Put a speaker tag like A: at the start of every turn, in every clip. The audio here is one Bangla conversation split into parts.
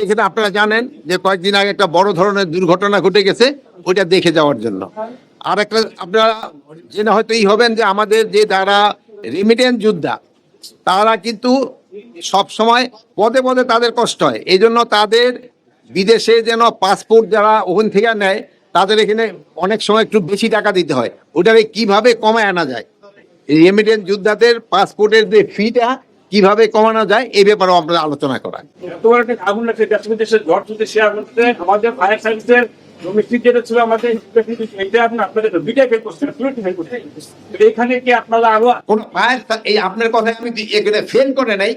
A: এখানে আপনারা জানেন যে কয়েকদিন আগে একটা বড় ধরনের দুর্ঘটনা ঘটে গেছে, ওইটা দেখে যাওয়ার জন্য। আর একটা আপনারা জেনে হয়তো এই হবেন যে আমাদের যে যারা রেমিটেন্স যোদ্ধা, তারা কিন্তু সব সময় পদে পদে তাদের কষ্ট হয়। এই জন্য তাদের বিদেশে যেন পাসপোর্ট যারা ওখান থেকে নেয়, তাদের এখানে অনেক সময় একটু বেশি টাকা দিতে হয়। ওটাকে কীভাবে কমায় আনা যায়? রেমিটেন্স যোদ্ধাদের পাসপোর্টের যে ফিটা কীভাবে কমানো যায় এই ব্যাপারেও আমরা আলোচনা করা।
B: তোমার একটা আগুন লাগছে দেশ বিদেশে তুলতে সে আগুনতে আমাদের ফায়ার সার্ভিসের ডোমেস্টিক যেটা ছিল আমাদের এটা আপনি আপনাদের দুইটাই ফেল করছেন পুরোটি ফেল করছেন। এখানে কি আপনারা আরও
A: কোন ফায়ার এই আপনার আমি এখানে ফেল করে নাই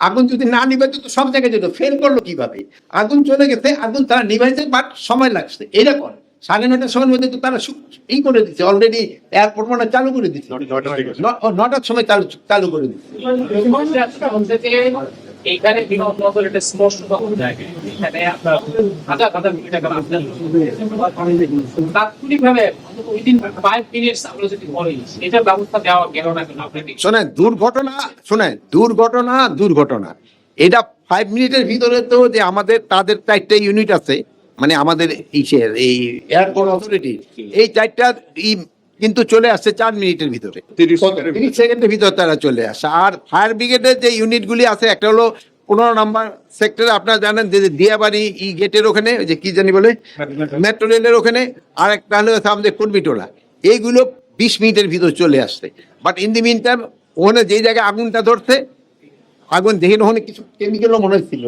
A: আগুন যদি না নিভাইতে তো সব জায়গায় যেত। ফেল করল কীভাবে? আগুন চলে গেছে আগুন তারা নিভাইছে বাট সময় লাগছে। এইরকম সাড়ে নটার সময়ের মধ্যে তো তারা সু- ই করে দিচ্ছে অলরেডি এয়ারপোর্ট মানে চালু করে দিচ্ছে ন- নটার সময় চালু চালু করে দিচ্ছে
C: এইখানে বিমানবন্দর এটা স্পষ্ট এখানে হাজার হাজার কোটি টাকা তাৎক্ষণিকভাবে উইদিন ফাইভ মিনিটস আমরা যদি বলি এটার ব্যবস্থা দেওয়া গেল না কেন
A: শোনেন দুর্ঘটনা শোনেন দুর্ঘটনা দুর্ঘটনা। এটা ফাইভ মিনিটের ভিতরে তো যে আমাদের তাদের চারটে ইউনিট আছে। মানে আমাদের ইসের এই এয়ারপোর্ট অথরিটি এই চারটা ই কিন্তু চলে আসছে চার মিনিটের ভিতরে। তিরিশ সেকেন্ডের ভিতরে। তারা চলে আসে। আর ফায়ার ব্রিগেডের যে ইউনিটগুলি আছে একটা হলো পনেরো নাম্বার সেক্টরে আপনারা জানেন যে দিয়াবাড়ি ই গেটের ওখানে ওই যে কি জানি বলে মেট্রো রেলের ওখানে আর একটা হলো আমাদের কর্মীটোলা। এইগুলো বিশ মিনিটের ভিতর চলে আসছে। But in the mean time ওখানে যেই জায়গায় আগুনটা ধরছে আগুন দেখে ওখানে কিছু কেমিক্যালও মনে হচ্ছিল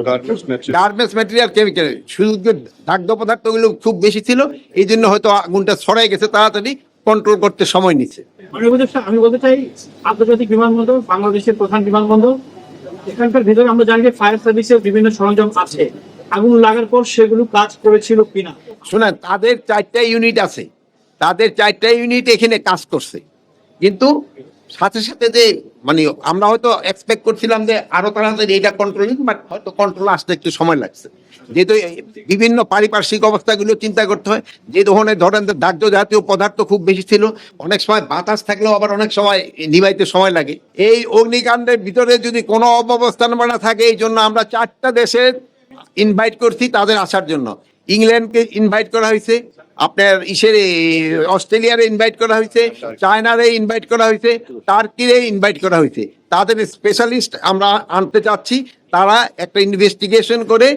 A: গার্মেন্টস ম্যাটেরিয়াল কেমিক্যাল শুধু যে দাগ্ধ পদার্থগুলো খুব বেশি ছিল এই জন্য হয়তো আগুনটা ছড়াই গেছে তাড়াতাড়ি কন্ট্রোল করতে সময় নিচ্ছে।
B: আমি বলতে চাই- আমি বলতে চাই আন্তর্জাতিক বিমানবন্দর বাংলাদেশের প্রধান বিমানবন্দর এখানকার ভিতরে আমরা জানি যে ফায়ার সার্ভিসের বিভিন্ন সরঞ্জাম আছে। আগুন লাগার পর সেগুলো কাজ করেছিল কিনা?
A: শোনেন তাদের চারটা ইউনিট আছে। তাদের চারটা ইউনিট এখানে কাজ করছে। কিন্তু সাথে সাথে যে মানে আমরা হয়তো এক্সপেক্ট করছিলাম যে আরও তাড়াতাড়ি এটা কন্ট্রোল বাট হয়তো কন্ট্রোল আসতে একটু সময় লাগছে। যেহেতু বিভিন্ন পারিপার্শ্বিক অবস্থাগুলো চিন্তা করতে হয়, যে ধরনের, ধরেন দাহ্য জাতীয় পদার্থ খুব বেশি ছিল, অনেক সময় বাতাস থাকলেও আবার অনেক সময় নিভাইতে সময় লাগে। এই অগ্নিকাণ্ডের ভিতরে যদি কোনো অব্যবস্থান না থাকে, এই জন্য আমরা চারটা দেশের ইনভাইট করছি তাদের আসার জন্য। ইংল্যান্ডকে ইনভাইট করা হয়েছে আপনার ইসের অস্ট্রেলিয়ারে ইনভাইট করা হয়েছে, চায়নারে ইনভাইট করা হয়েছে, টার্কিরে ইনভাইট করা হয়েছে। তাদের স্পেশালিস্ট আমরা আনতে চাচ্ছি, তারা একটা ইনভেস্টিগেশন করে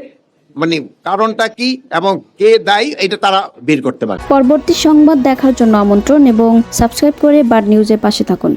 A: মানে কারণটা কি এবং কে দায়ী, এটা তারা বের করতে পারে
D: পরবর্তী সংবাদ দেখার জন্য আমন্ত্রণ এবং সাবস্ক্রাইব করে বার নিউজের পাশে থাকুন।